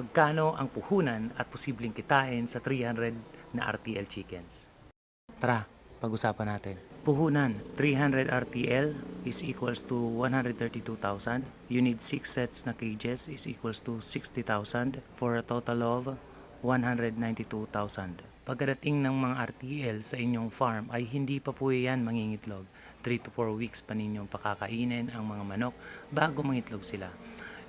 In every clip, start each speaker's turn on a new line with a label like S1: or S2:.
S1: magkano ang puhunan at posibleng kitain sa 300 na RTL chickens. Tara, pag-usapan natin. Puhunan, 300 RTL is equals to 132,000. You need 6 sets na cages is equals to 60,000 for a total of 192,000. Pagkadating ng mga RTL sa inyong farm ay hindi pa po yan mangingitlog. 3 to 4 weeks pa ninyong pakakainin ang mga manok bago mangitlog sila.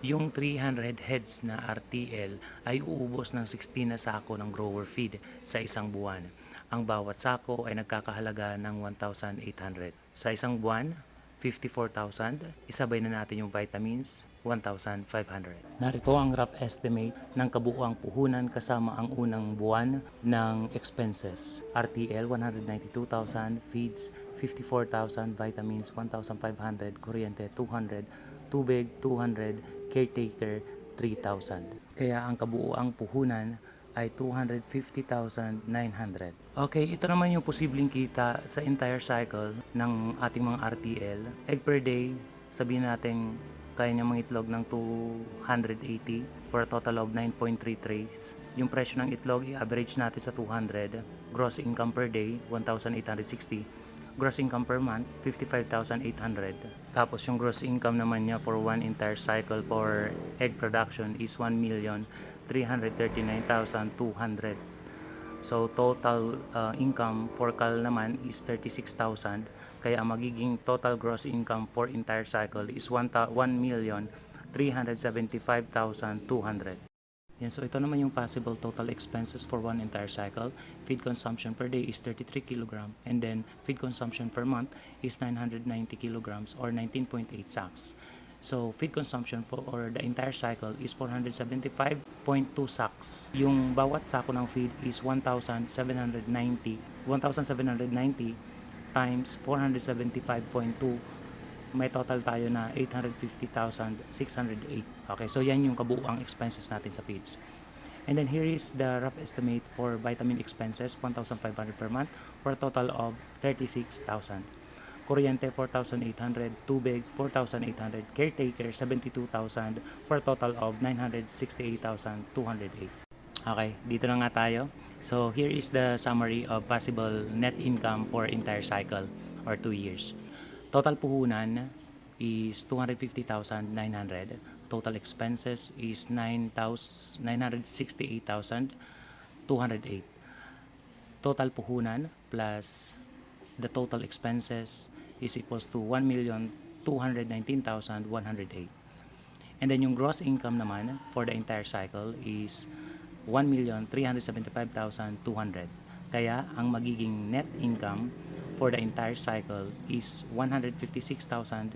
S1: Yung 300 heads na RTL ay uubos ng 16 na sako ng grower feed sa isang buwan. Ang bawat sako ay nagkakahalaga ng 1,800. Sa isang buwan, 54,000. Isabay na natin yung vitamins, 1,500. Narito ang rough estimate ng kabuuang puhunan kasama ang unang buwan ng expenses. RTL, 192,000. Feeds, 54,000. Vitamins, 1,500. Kuryente, 200. Tubig, 200. Caretaker, 3,000. Kaya ang kabuuang puhunan ay 250,900. Okay, ito naman yung posibleng kita sa entire cycle ng ating mga RTL. Egg per day, sabihin natin kaya niya mangitlog ng 280 for a total of 9.3 trays. Yung presyo ng itlog, i-average natin sa 200. Gross income per day, 1,860. Gross income per month, 55,800. Tapos yung gross income naman niya for one entire cycle for egg production is 1,339,200. So total uh, income for Cal naman is 36,000. Kaya ang magiging total gross income for entire cycle is 1,375,200. Yan, so ito naman yung possible total expenses for one entire cycle. Feed consumption per day is 33 kg and then feed consumption per month is 990 kilograms or 19.8 sacks. So feed consumption for or the entire cycle is 475.2 sacks. Yung bawat sako ng feed is 1,790 1,790 times 475.2 may total tayo na 850,608. Okay, so yan yung kabuuang expenses natin sa feeds. And then here is the rough estimate for vitamin expenses, 1,500 per month for a total of 36,000. Kuryente, 4,800. Tubig, 4,800. Caretaker, 72,000 for a total of 968,208. Okay, dito na nga tayo. So here is the summary of possible net income for entire cycle or 2 years. Total puhunan is 250,900. Total expenses is 968,208. Total puhunan plus the total expenses is equals to 1,219,108. And then yung gross income naman for the entire cycle is 1,375,200. Kaya ang magiging net income for the entire cycle is 156,092.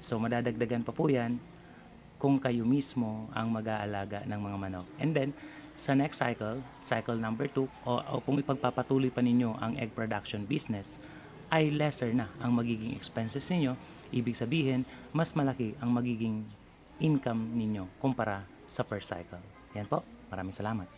S1: So madadagdagan pa po yan kung kayo mismo ang mag-aalaga ng mga manok. And then, sa next cycle, cycle number 2, o, o kung ipagpapatuloy pa ninyo ang egg production business, ay lesser na ang magiging expenses ninyo. Ibig sabihin, mas malaki ang magiging income ninyo kumpara sa first cycle. Yan po. Maraming salamat.